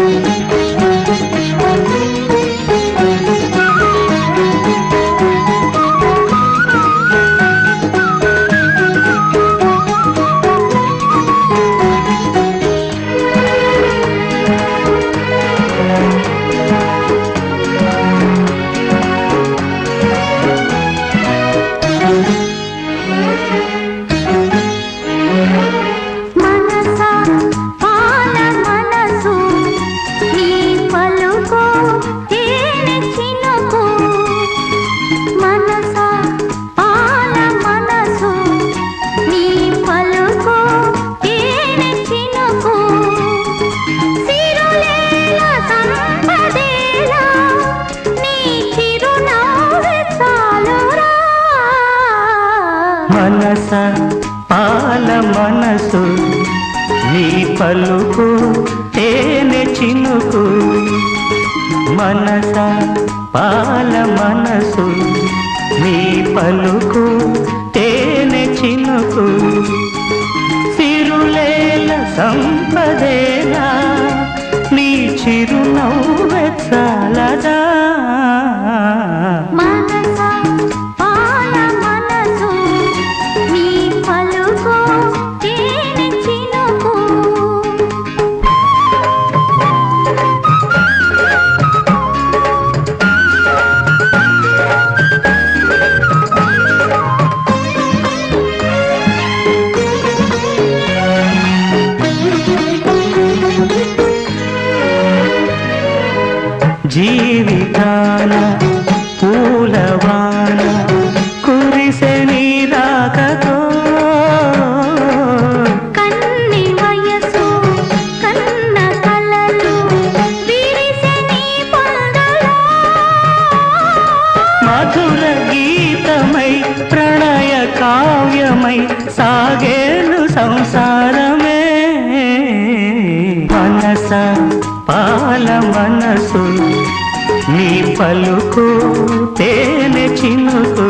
మనస మనస పాల మనసు నీ పలుకు తేనె చినుకు. మనస పాల మనసు నీ పలుకు జీవితాన పూలవాన కురిసె నీ రాకతో కన్ని వయసు కన్న కలలు విరిసె నీ మధుర గీతమై ప్రణయ కావ్యమై సాగేను సంసారమే. మనస పాల మనసు నీ పలుకు తేనె చినుకు.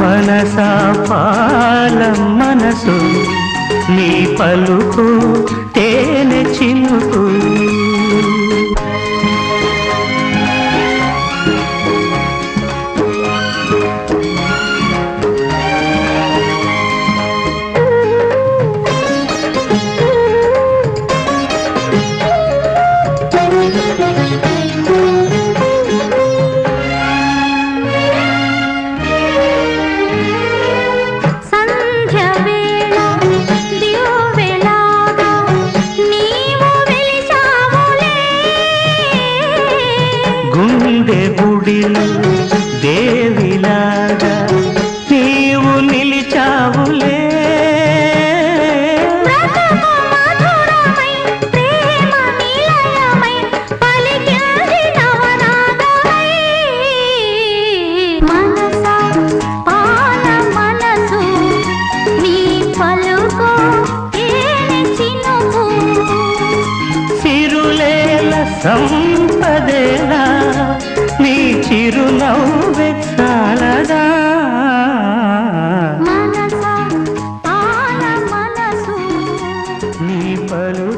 మనసా పాల మనసు నీ పలుకు తేనె చినుకు. గుండె గుడిలో దేవిలాగా నీవు నిలిచావులే. సంపదేనా? చిరునవ్వే చాలదా నీ పలు